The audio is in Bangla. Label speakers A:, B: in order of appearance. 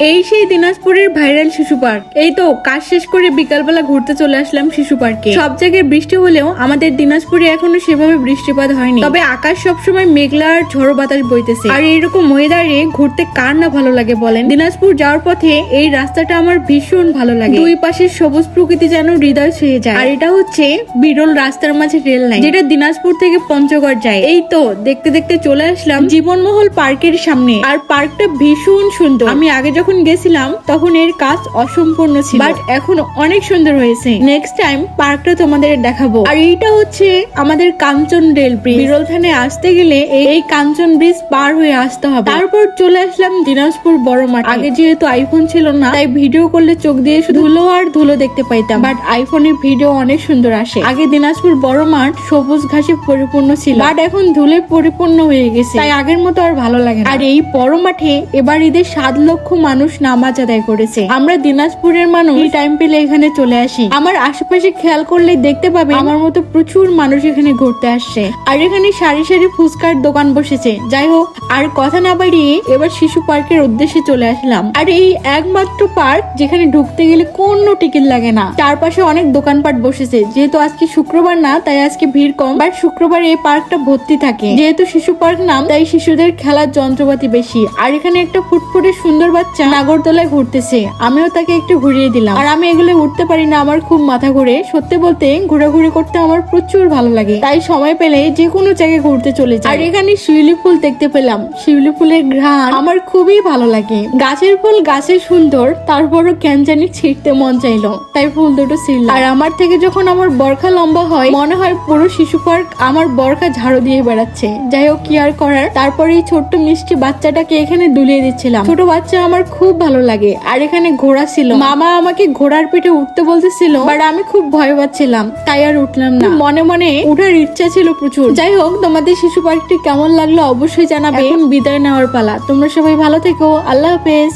A: এই সেই দিনাজপুরের ভাইরাল শিশু পার্ক। এই তো, কাজ শেষ করে বিকালবেলা ঘুরতে চলে আসলাম শিশু পার্কে। সব জায়গায় বৃষ্টি হলেও আমাদের দিনাজপুরে এখনও সেভাবে বৃষ্টিপাত হয়নি। তবে আকাশ সবসময় মেঘলা আর ঝড়ো বাতাস বইতেছে। আর এইরকম ওয়েদারে ঘুরতে কার না ভালো লাগে বলেন? দিনাজপুর যাওয়ার পথে এই রাস্তাটা আমার ভীষণ ভালো লাগে। দুই পাশের সবুজ প্রকৃতি যেন হৃদয় ছুঁয়ে যায়। আর এটা হচ্ছে বিরল রাস্তার মাঝে রেল লাইন যেটা দিনাজপুর থেকে পঞ্চগড় যায়। এই তো, দেখতে দেখতে চলে আসলাম জীবনমহল পার্কের সামনে। আর পার্কটা ভীষণ সুন্দর। আমি আগে যখন গেছিলাম তখন এর কাজ অসম্পূর্ণ ছিল। বাট এখন অনেক সুন্দর হয়েছে। নেক্সট টাইম পার্কটা তোমাদের দেখাবো। আর এইটা হচ্ছে আমাদের কাঞ্চন রেল ব্রিজ বিরল থানায় আসতে গেলে এই এই কাঞ্চন ব্রিজ পার হয়ে আসতে হবে। তারপর চলে আসলাম দিনাজপুর বড় মাঠ। আগে যেহেতু আইফোন ছিল না তাই ভিডিও করলে চোখ দিয়ে শুধু ধুলো আর ধুলো দেখতে পাইতাম। বাট আইফোনের ভিডিও অনেক সুন্দর আসে। আগে দিনাজপুর বড় মাঠ সবুজ ঘাসে পরিপূর্ণ ছিল। বাট এখন ধুলে পরিপূর্ণ হয়ে গেছে। তাই আগের মতো আর ভালো লাগে আর এই বড় মাঠে এবার ঈদের সাত লক্ষ মানুষ নামাজ আদায় করেছে। আমরা দিনাজপুরের মানুষ টাইম পেলে এখানে চলে আসি। আমার আশেপাশে খেয়াল করলে দেখতে পাবে আমার মতো প্রচুর মানুষ এখানে ঘুরতে আসছে। আর এখানে সারি সারি ফুচকার দোকান বসেছে। যাই হোক, আর কথা না বাড়িয়ে এবার শিশু পার্কের উদ্দেশ্যে চলে আসলাম। আর এই একমাত্র পার্ক যেখানে ঢুকতে গেলে কোনো টিকিট লাগে না। চারপাশে অনেক দোকানপাট বসেছে। যেহেতু আজকে শুক্রবার না, তাই আজকে ভিড় কম। বাট শুক্রবার এই পার্কটা ভর্তি থাকে। যেহেতু শিশু পার্ক নাম, তাই শিশুদের খেলার যন্ত্রপাতি বেশি। আর এখানে একটা ফুটফুটে সুন্দর বাচ্চা নাগরদোলায় ঘুরতেছে। আমিও তাকে একটু ঘুরিয়ে দিলাম। আর আমি এগুলো উঠতে পারি না, আমার খুব মাথা ঘুরে। সত্যি বলতে ঘোরাঘুরি করতে আমার প্রচুর ভালো লাগে। তাই সময় পেলে যে কোনো জায়গায় ঘুরতে চলে যাই। আর এখানে শিউলি ফুল দেখতে পেলাম। শিউলি ফুলের ঘ্রাণ আমার খুবই ভালো লাগে। গাছের ফুল গাছে সুন্দর, তারপরও কেন জানি ছিঁড়তে মন চাইলো। তাই ফুল দুটো ছিঁড়লাম। আর আমার থেকে যখন আমার বরখা লম্বা হয়, মনে হয় পুরো শিশু পার্ক আমার বরখা ঝাড়ু দিয়ে বেড়াচ্ছে। যাই হোক, কি আর করার? তারপরে এই ছোট্ট মিষ্টি বাচ্চাটাকে এখানে দুলিয়ে দিচ্ছিলাম। ছোট বাচ্চা আমার খুব ভালো লাগে। আর এখানে ঘোড়া ছিল। মামা আমাকে ঘোড়ার পিঠে উঠতে বলতেছিল, বাট আমি খুব ভয় পাচ্ছিলাম। তাই আর উঠলাম না। মনে মনে উঠার ইচ্ছা ছিল প্রচুর। যাই হোক, তোমাদের শিশু পার্কটি কেমন লাগল অবশ্যই জানাবে। বিদায় নেওয়ার পালা। তোমরা সবাই ভালো থেকো। আল্লাহ হাফেজ।